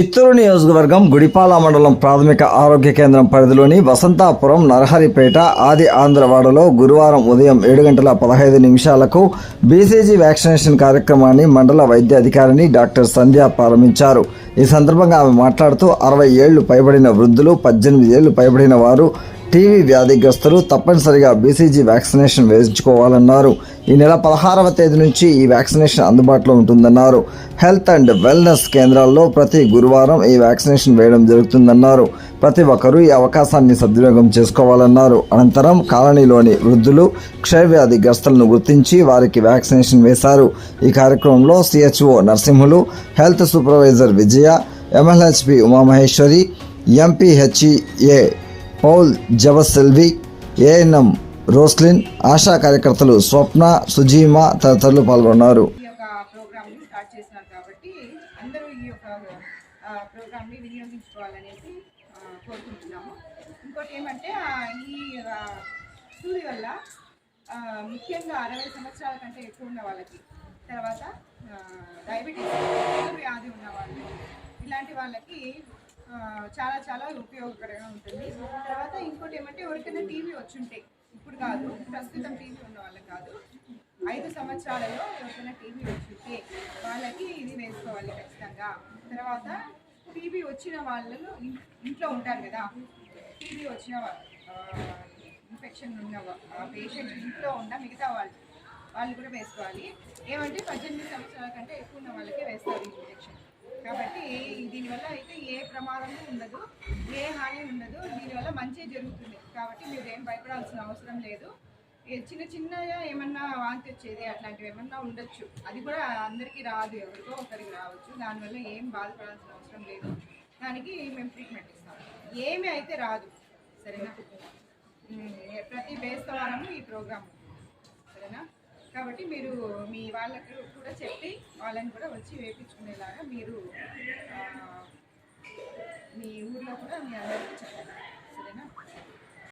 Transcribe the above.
చిత్తూరు నియోజకవర్గం గుడిపాల మండలం ప్రాథమిక ఆరోగ్య కేంద్రం పరిధిలోని వసంతాపురం నరహరిపేట ఆది ఆంధ్రవాడలో గురువారం ఉదయం ఏడు గంటల పదహైదు నిమిషాలకు బీసీజీ వ్యాక్సినేషన్ కార్యక్రమాన్ని మండల వైద్య అధికారిని డాక్టర్ సంధ్య ప్రారంభించారు. ఈ సందర్భంగా ఆమె మాట్లాడుతూ అరవై ఏళ్ళు పైబడిన వృద్ధులు పద్దెనిమిది ఏళ్ళు పైబడిన వారు టీవీ వ్యాధిగ్రస్తులు తప్పనిసరిగా బీసీజీ వ్యాక్సినేషన్ వేయించుకోవాలన్నారు. ఈ నెల పదహారవ తేదీ నుంచి ఈ వ్యాక్సినేషన్ అందుబాటులో ఉంటుందన్నారు. హెల్త్ అండ్ వెల్నెస్ కేంద్రాల్లో ప్రతి గురువారం ఈ వ్యాక్సినేషన్ వేయడం జరుగుతుందన్నారు. ప్రతి ఒక్కరూ ఈ అవకాశాన్ని సద్వినియోగం చేసుకోవాలన్నారు. అనంతరం కాలనీలోని వృద్ధులు క్షయవ్యాధిగ్రస్తులను గుర్తించి వారికి వ్యాక్సినేషన్ వేశారు. ఈ కార్యక్రమంలో CHO Narasimhulu health supervisor Vijaya MLHP Umamaheshwari MPHEA Paul Javaselvi ANM Roslin Asha కార్యకర్తలు స్వప్న సుజీమ తదితరులు పాల్గొన్నారు. ప్రోగ్రామ్ని వినియోగించుకోవాలనేసి కోరుకుంటున్నాము. ఇంకోటి ఏమంటే ఈ సూది వల్ల ముఖ్యంగా అరవై సంవత్సరాల కంటే ఎక్కువ ఉన్న వాళ్ళకి తర్వాత డయాబెటీస్ వ్యాధి ఉన్న వాళ్ళు ఇలాంటి వాళ్ళకి చాలా చాలా ఉపయోగకరంగా ఉంటుంది. తర్వాత ఇంకోటి ఏమంటే ఎవరికైనా టీవీ వచ్చుంటే ఇప్పుడు కాదు ప్రస్తుతం టీవీ ఉన్న వాళ్ళకి కాదు ఐదు సంవత్సరాలలో ఎవరికైనా టీవీ వచ్చింటే వాళ్ళకి ఇది వేసుకోవాలి ఖచ్చితంగా. తర్వాత టీవీ వచ్చిన వాళ్ళు ఇంట్లో ఉంటారు కదా టీవీ వచ్చిన ఇన్ఫెక్షన్ ఉన్న పేషెంట్ ఇంట్లో ఉన్న మిగతా వాళ్ళు వాళ్ళు కూడా వేసుకోవాలి. ఏమంటే పద్దెనిమిది సంవత్సరాల కంటే ఎక్కువ ఉన్న వాళ్ళకే వేస్తారు ఇన్ఫెక్షన్ ఇంజెక్షన్. కాబట్టి దీనివల్ల అయితే ప్రమాదము ఉండదు ఏ హాని ఉండదు. దీనివల్ల మంచి జరుగుతుంది. కాబట్టి మీరు ఏం భయపడాల్సిన అవసరం లేదు. చిన్న చిన్నగా ఏమన్నా వాంతి వచ్చేది అట్లాంటివి ఏమన్నా ఉండొచ్చు. అది కూడా అందరికీ రాదు. ఎవరికో ఒకరికి రావచ్చు. దానివల్ల ఏం బాధపడాల్సిన అవసరం లేదు. దానికి మేము ట్రీట్మెంట్ ఇస్తాం. ఏమి అయితే రాదు. సరేనా? ప్రతి బేస్తవారము ఈ ప్రోగ్రాము సరేనా? కాబట్టి మీరు మీ వాళ్ళకు కూడా చెప్పి వాళ్ళని కూడా వచ్చి వేయించుకునేలాగా మీరు 嗯。